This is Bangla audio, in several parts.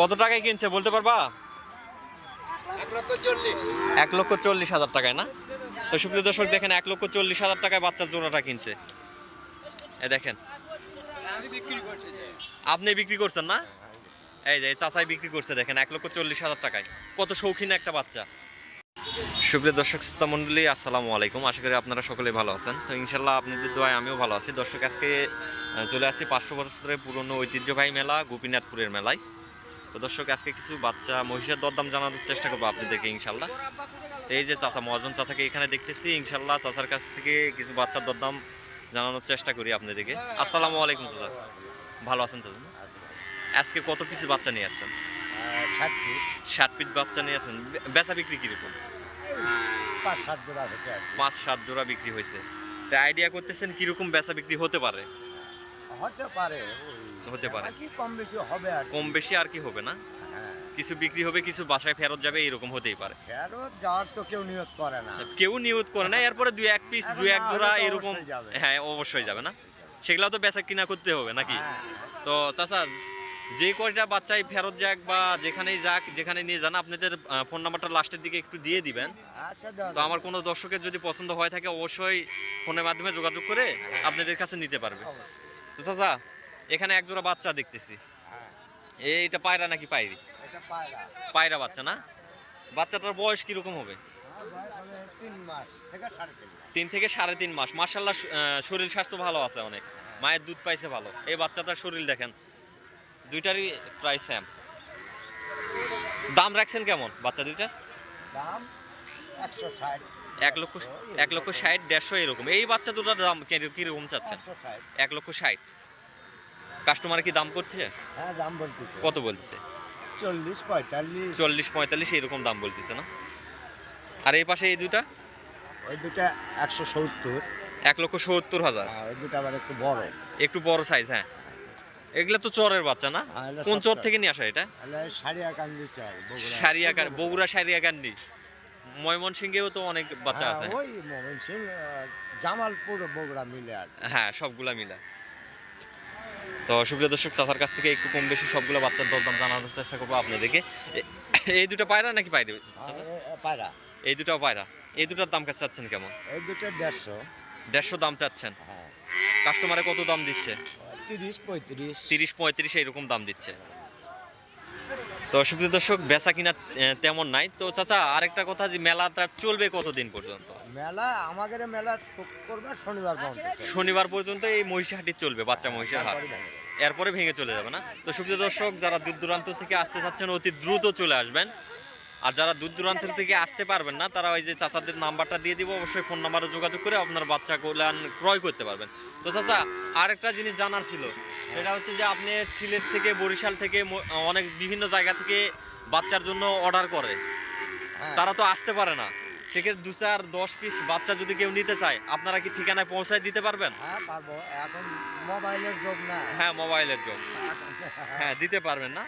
কত টাকায় কিনছে বলতে পারবা? এক লক্ষ চল্লিশ হাজার টাকায়, না? তো সুপ্রিয় দর্শক, দেখেন, এক লক্ষ চল্লিশ হাজার টাকায় বাচ্চার জোড়াটা কিনছে। এ দেখেন। আপনি বিক্রি করছেন, না? এই যে চাচাই বিক্রি করছে, দেখেন, এক লক্ষ চল্লিশ হাজার টাকায়। কত শৌখিন একটা বাচ্চা। সুপ্রিয় দর্শক, শ্রোতা মণ্ডলী, আসসালামু আলাইকুম। আশা করি আপনারা সকলে ভালো আছেন। তো ইনশাল্লাহ আপনাদের দোয়ায় আমিও ভালো আছি। দর্শক, আজকে চলে আসছি পাঁচশো বছরের পুরনো ঐতিহ্যবাহী মেলা, গোপীনাথপুরের মেলায়। তো দর্শক আজকে কিছু বাচ্চা মহিষের দরদাম জানানোর চেষ্টা করব আপনাদেরকে ইনশাল্লাহ। এই যে চাচা মহাজন চাচাকে এখানে দেখতেছি ইনশাল্লাহ চাচার কাছ থেকে কিছু বাচ্চার দরদাম জানানোর চেষ্টা করি আপনাদেরকে। আসসালামু আলাইকুম চাচা। ভালো আছেন চাচা? আজকে কত পিস বাচ্চা নিয়ে আসছেন? ষাট পিস বাচ্চা নিয়ে আসছেন। বে- বেচা বিক্রি কীরকম? পাঁচ সাত জোড়া কি। পাঁচ সাত জোড়া বিক্রি হয়েছে। তা আইডিয়া করতেছেন কীরকম বেচা বিক্রি হতে পারে? হতে পারে হতে পারে। কি কম বেশি হবে আর কি। কম বেশি আর কি হবে না? হ্যাঁ। কিছু বিক্রি হবে কিছু বাসায় ফেরত যাবে এরকম হতেই পারে। ফেরত যাওয়ার তো কেউ নিয়ত করে না। কেউ নিয়ত করে না এরপরে দুই এক পিস দুই এক জোড়া এরকম। হ্যাঁ অবশ্যই যাবে না। সেগুলো তো বেচা কিনা করতে হবে নাকি? হ্যাঁ, তো চাচা যে কয়টা বাচ্চাই ফেরত যাক বা যেখানেই যাক যেখানে নিয়ে যান আপনাদের ফোন নাম্বারটা লাস্টের দিকে একটু দিয়ে দিবেন। আচ্ছা তো আমার কোনো দর্শকের যদি পছন্দ হয় থাকে অবশ্যই ফোনের মাধ্যমে যোগাযোগ করে আপনাদের কাছে নিতে পারবে। তো চাচা এখানে এক জোড়া বাচ্চা দেখতেছি। হ্যাঁ, এইটা পায়রা নাকি পায়রি? এটা পায়রা। পায়রা বাচ্চা না? বাচ্চাটার বয়স কীরকম হবে? হবে তিন থেকে সাড়ে তিন মাস। মার্শাল্লাহ শরীর স্বাস্থ্য ভালো আছে অনেক। মায়ের দুধ পাইছে ভালো। এই বাচ্চাটার শরীর দেখেন দুইটারই প্রায় সেম দাম রাখছেন কেমন বাচ্চা দুইটার? দাম একশো ষাট। এক লক্ষ এক লক্ষ ষাট দেড়শো এরকম। এই বাচ্চা দুটার দাম কীরকম চাচ্ছেন? এক লক্ষ ষাট। কাস্টমার কি দাম করছে? হ্যাঁ দাম বলতেছে। কত বলতেছে? চল্লিশ পঁয়তাল্লিশ। চল্লিশ পঁয়তাল্লিশ এরকম দাম বলতেছে না? আর এই পাশে এই দুটা? ওই দুটা একশো সত্তর। এক লক্ষ সত্তর হাজার। ওই দুটা আবার একটু বড়। একটু বড় সাইজ হ্যাঁ। এগুলা তো চরের বাচ্চা না? হ্যাঁ, কোন চর চর। থেকে নিয়ে আসা এটা? তাহলে সারিয়া কান্দি চাই বগুড়া। ময়মনসিংহেও তো অনেক বাচ্চা হ্যাঁ, আছে। ওই জামালপুর বগুড়া মিলে আর হ্যাঁ সবগুলা মিলা। তো সুপ্রিয় দর্শক চাচার কাছ থেকে একটু কম বেশি সবগুলো বাচ্চার দরদাম জানানোর চেষ্টা করব আপনাদেরকে। এই দুটো পায়রা নাকি পায়রা? পায়রা। এই দুটো পায়রা। এই দুটোর দাম চাচ্ছেন কেমন? এই দুটো দেড়শো। দেড়শো দাম চাচ্ছেন? হ্যাঁ। কাস্টমারে কত দাম দিচ্ছে? তিরিশ পঁয়ত্রিশ। তিরিশ পঁয়ত্রিশ এরকম দাম দিচ্ছে। তো সুপ্রিয় দর্শক বেচা কিনা তেমন নাই। তো চাচা আরেকটা কথা যে মেলাটা চলবে কতদিন পর্যন্ত? মেলা আমাদের মেলা শুক্রবার শনিবার পর্যন্ত শনিবার পর্যন্ত এই মহিষাহাটি চলবে বাচ্চা মহিষের হাট। তারপরে ভেঙে যাবে। এরপরে ভেঙে চলে যাবে না? তো সুপ্রিয় দর্শক যারা দূর দূরান্ত থেকে আসতে চাচ্ছেন অতি দ্রুত চলে আসবেন। আর যারা দূর দূরান্ত থেকে আসতে পারবেন না তারা ওই যে চাচাদের নাম্বারটা দিয়ে দিব অবশ্যই ফোন নাম্বারে যোগাযোগ করে আপনার বাচ্চা কল্যাণ ক্রয় করতে পারবেন। তো চাচা আরেকটা জিনিস জানার ছিল সেটা হচ্ছে যে আপনি সিলেট থেকে বরিশাল থেকে অনেক বিভিন্ন জায়গা থেকে বাচ্চার জন্য অর্ডার করে। হ্যাঁ, তারা তো আসতে পারে না। সেক্ষেত্রে দু চার দশ পিস বাচ্চা যদি কেউ নিতে চায় আপনারা কি ঠিকানায় পৌঁছায় দিতে পারবেন? হ্যাঁ পারব। এখন মোবাইলের যোগ না। হ্যাঁ মোবাইলের যোগ। হ্যাঁ দিতে পারবেন না।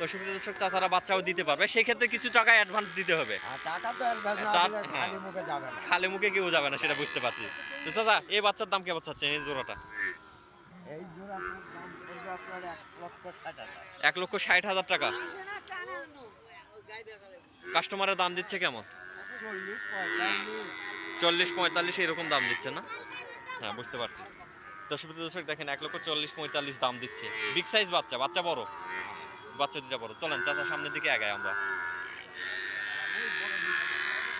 তো সুবিধা দর্শক তাছাড়া বাচ্চাও দিতে পারবে। সেক্ষেত্রে কিছু টাকা অ্যাডভান্স দিতে হবে। টাকা তো অ্যাডভান্স না দিলে হ্যাঁ। খালি মুখে যাবে না। খালি মুখে কেউ যাবে না সেটা বুঝতে পারছি। তো চাচা এই বাচ্চার দাম কেমন চাচ্ছেন এই জোড়াটা? এই জোড়াটার দাম পড়বে আপনার এক লক্ষ ষাট হাজার। টাকা? কাস্টমারের দাম দিচ্ছে কেমন? চল্লিশ পঁয়তাল্লিশ। এরকম দাম দিচ্ছে না? হ্যাঁ বুঝতে পারছি। সুবিধা দর্শক দেখেন এক লক্ষ চল্লিশ পঁয়তাল্লিশ দাম দিচ্ছে। বিগ সাইজ বাচ্চা বাচ্চা বড়। বাচ্চা দুটা বড়। চলেন, চাচা সামনের দিকে আগাই আমরা।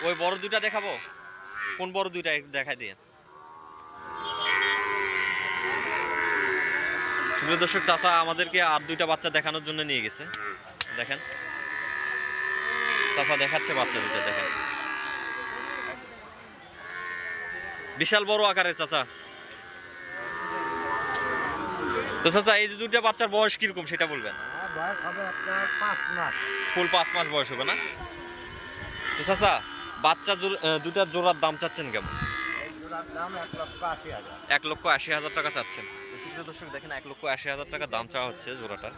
ওই বড় দুইটা দেখাবো? কোন বড় দুইটা দেখাই দিয়ে? সুপ্রিয় দর্শক, চাচা আমাদেরকে আর দুইটা বাচ্চা দেখানোর জন্য নিয়ে গেছে। দেখেন। চাচা দেখাচ্ছে বাচ্চা দুইটা, দেখেন। বিশাল বড় আকারের চাচা। তো চাচা, এই যে দুইটা বাচ্চার বয়স কীরকম সেটা বলবেন? বয়স হবে আপনার পাঁচ মাস। ফুল পাঁচ মাস বয়স হবে না? তো চাচা বাচ্চা দুটার জোড়ার দাম চাচ্ছেন কেমন? এই জোড়ার দাম এক লক্ষ আশি হাজার। টাকা চাচ্ছেন। সুপ্রিয় দর্শক দেখেন এক লক্ষ আশি হাজার টাকা দাম চাওয়া হচ্ছে জোড়াটার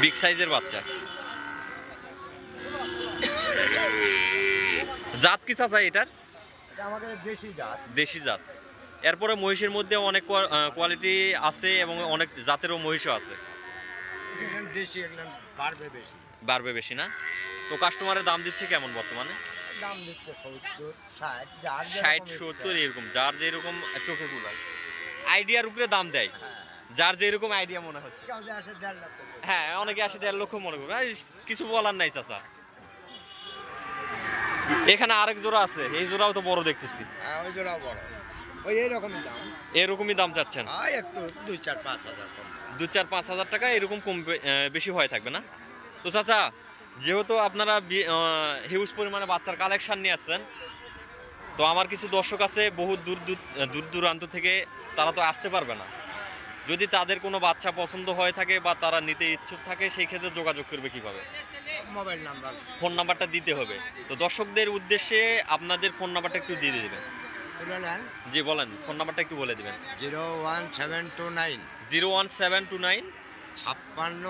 বিগ সাইজের বাচ্চা। জাত কি চাচা এটার? এটা আমাদের দেশি জাত। দেশি জাত। এরপরে মহিষের মধ্যে অনেক কোয়ালিটি আছে এবং অনেক জাতেরও মহিষও আছে। দেশি বাড়বে বেশি। বাড়বে বেশি না? তো কাস্টমারের দাম দিচ্ছে কেমন বর্তমানে? দাম দিচ্ছে সত্তর ষাট যার ষাট সত্তর এরকম যার যেরকম চোখে গুলায় আইডিয়ার উপরে দাম দেয়। হ্যাঁ। যার যেরকম আইডিয়া মনে হচ্ছে। হ্যাঁ অনেকে আসে দেড় লক্ষ মনে করবে। কিছু বলার নাই চাচা। এখানে আরেক জোড়া আছে এই জোড়াও তো বড় দেখতেছি। হ্যাঁ ওই জোড়াও বড়। ওই এইরকমই দাম। এরকমই দাম চাচ্ছেন? একটু দুই চার পাঁচ হাজার দু চার পাঁচ হাজার টাকা এরকম কম বেশি হয়ে থাকবে না? তো চাচা যেহেতু আপনারা হিউজ পরিমাণে বাচ্চার কালেকশন নিয়ে আসছেন তো আমার কিছু দর্শক আছে বহু দূর দূর দূর দূরান্ত থেকে তারা তো আসতে পারবে না। যদি তাদের কোনো বাচ্চা পছন্দ হয়ে থাকে বা তারা নিতে ইচ্ছুক থাকে সেই ক্ষেত্রে যোগাযোগ করবে কীভাবে? Mobile number. ফোন নাম্বারটা দিতে হবে। তো দর্শকদের উদ্দেশ্যে আপনাদের ফোন নাম্বারটা একটু দিয়ে দিবেন। জি বলেন ফোন নাম্বারটা একটু বলে দিবেন। Zero one seven two nine. Zero one seven two nine. ছাপ্পান্ন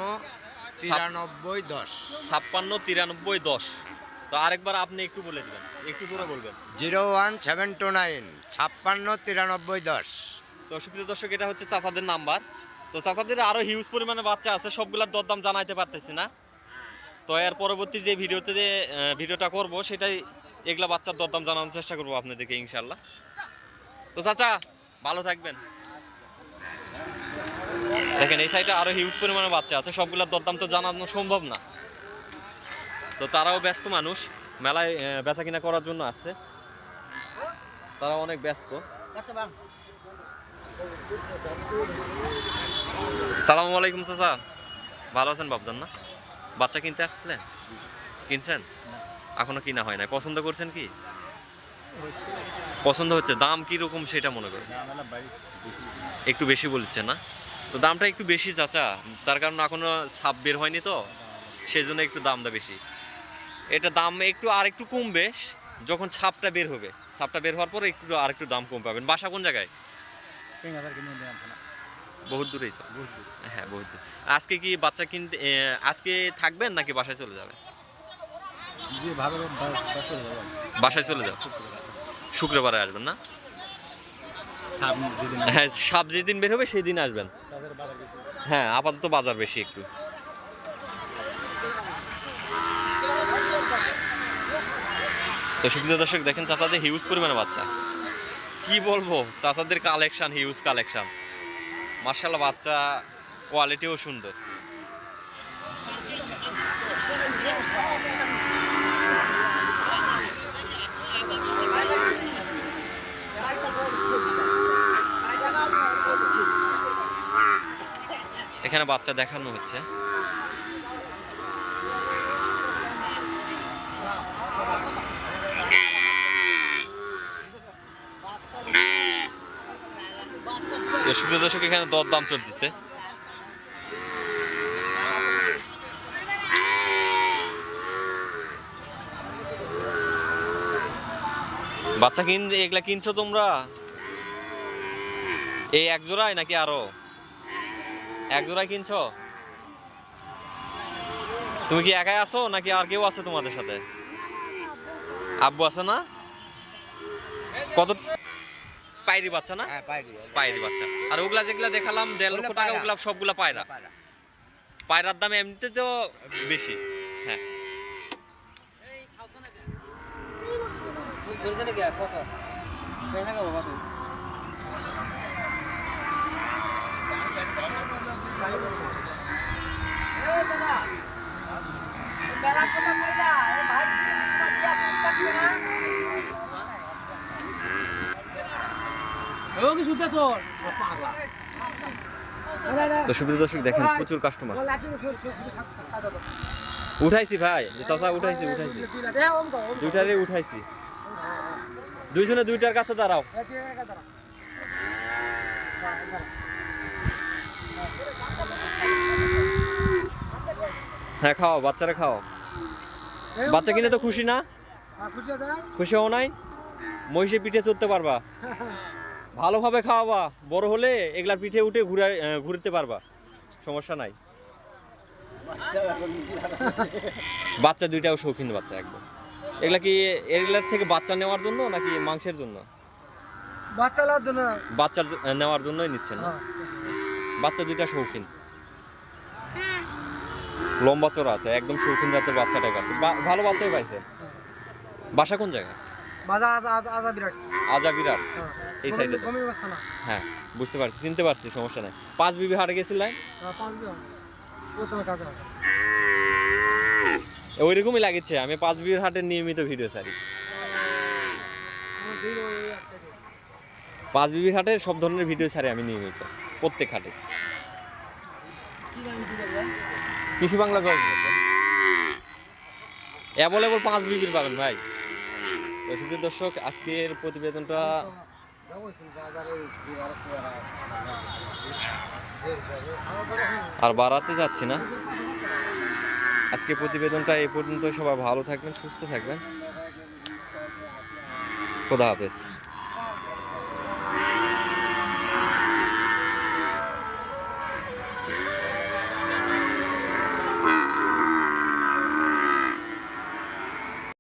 তিরানব্বই দশ। ছাপ্পান্ন তিরানব্বই দশ। তো আরেকবার আপনি একটু বলে দিবেন একটু জোরে বলবেন। Zero one seven two nine ছাপ্পান্ন তিরানব্বই দশ। তো সুপ্রিয় দর্শক এটা হচ্ছে চাচাদের নাম্বার। তো চাচাদের আরও হিউজ পরিমাণে বাচ্চা আছে সবগুলোর দরদাম জানাইতে পারতেছি না। তো এর পরবর্তী যে ভিডিওতে যে ভিডিওটা করব সেটাই এগুলা বাচ্চার দরদাম জানানোর চেষ্টা করব আপনাদেরকে ইনশাল্লাহ তো চাচা ভালো থাকবেন। দেখেন এই সাইডে আরও হিউজ পরিমাণে বাচ্চা আছে সবগুলোর দরদাম তো জানানো সম্ভব না। তো তারাও ব্যস্ত মানুষ মেলায় বেচা কিনা করার জন্য আসছে। তারা অনেক ব্যস্ত। সালামু আলাইকুম চাচা। ভালো আছেন বাবজান না? বাচ্চা কিনতে আসছিলেন? কিনছেন? এখনও কিনা হয় নাই। পছন্দ করছেন কি? পছন্দ হচ্ছে। দাম কি রকম সেটা মনে করেন? একটু বেশি বলছে না? তো দামটা একটু বেশি চাচা। তার কারণ এখনও ছাপ বের হয়নি তো। সেই জন্য একটু দামটা বেশি। এটা দাম একটু আর একটু কমবে। যখন ছাপটা বের হবে। ছাপটা বের হওয়ার পরে একটু আর একটু দাম কম পাবেন। বাসা কোন জায়গায়? বহুত দূরেই তো। হ্যাঁ বহুত দূর। আজকে কি বাচ্চা কিনতে আজকে থাকবেন নাকি বাসায় চলে যাবেন? বাসায় চলে যাও। শুক্রবারে আসবেন না? হ্যাঁ সাপ যেদিন বের হবে সেই দিন আসবেন। হ্যাঁ আপাতত বাজার বেশি একটু। তো সুবিধা দর্শক, দেখেন চাচাদের হিউজ পরিমাণে বাচ্চা। কি বলব, চাচাদের কালেকশন হিউজ কালেকশন মার্শাল বাচ্চা কোয়ালিটিও সুন্দর। এখানে বাচ্চা দেখানো হচ্ছে। সুপ্রিয় দর্শক, এখানে চলতেছে। বাচ্চা কিন এগুলা কিনছো তোমরা? এই এক জোড়ায় নাকি আরও? এক জোড়ায় কিনছো? তুমি কি একাই আছো নাকি আর কেউ আছে তোমাদের সাথে? আব্বু আছে না? কত পাইরি বাচ্চা না? হ্যাঁ পাইরি পায়রি বাচ্চা। আর ওগুলা যেগুলা দেখালাম দেড় লক্ষ টাকা পায়রা। ওগুলা সবগুলা পায়রা। পায়রার দাম এমনিতে তো বেশি। হ্যাঁ। তো সুবিধা দর্শক দেখেন প্রচুর কাস্টমার উঠাইছি ভাই চাচা উঠাইছি উঠাইছি। দুইটারে উঠাইছি। দুইজনে দুইটার কাছে দাঁড়াও। হ্যাঁ খাও বাচ্চারা খাও। বাচ্চা কিনে তো খুশি না? খুশি হও নাই? মহিষে পিঠে চড়তে পারবা। ভালোভাবে খাওয়াবা বড় হলে এগুলার পিঠে উঠে ঘুরে ঘুরতে পারবা। সমস্যা নাই। বাচ্চা দুইটাও শৌখিন বাচ্চা একদম। এগুলা কি এগুলার থেকে বাচ্চা নেওয়ার জন্য নাকি মাংসের জন্য? বাচ্চা নেওয়ার জন্যই নিচ্ছেন না? হ্যাঁ। বাচ্চা দুইটা শৌখিন। লম্বা চড়া আছে একদম শৌখিন জাতের বাচ্চাটাই পাচ্ছে। বা- ভালো বাচ্চাই পাইছে। বাসা কোন জায়গায় বাজা আজা বিরাট আজা বিরাট হ্যাঁ। এই সাইডে হ্যাঁ বুঝতে পারছি চিনতে পারছি সমস্যা নাই। পাঁচ বিবি হাটে গেছিলেন ওই রকমই লাগছে আমি পাঁচ বিবির হাটের নিয়মিত ভিডিও ছাড়ি। পাঁচ বিবির হাটের সব ধরনের ভিডিও ছাড়ি আমি নিয়মিত প্রত্যেক হাটে? কৃষি বাংলা জল অ্যাভেলেবল পাঁচ বিবির পাবেন ভাই। শুধু দর্শক, আজকের প্রতিবেদনটা আর বাড়াতে যাচ্ছি না। আজকে প্রতিবেদনটা এ পর্যন্ত সবাই ভালো থাকবেন, সুস্থ থাকবেন। খোদা হাফেজ।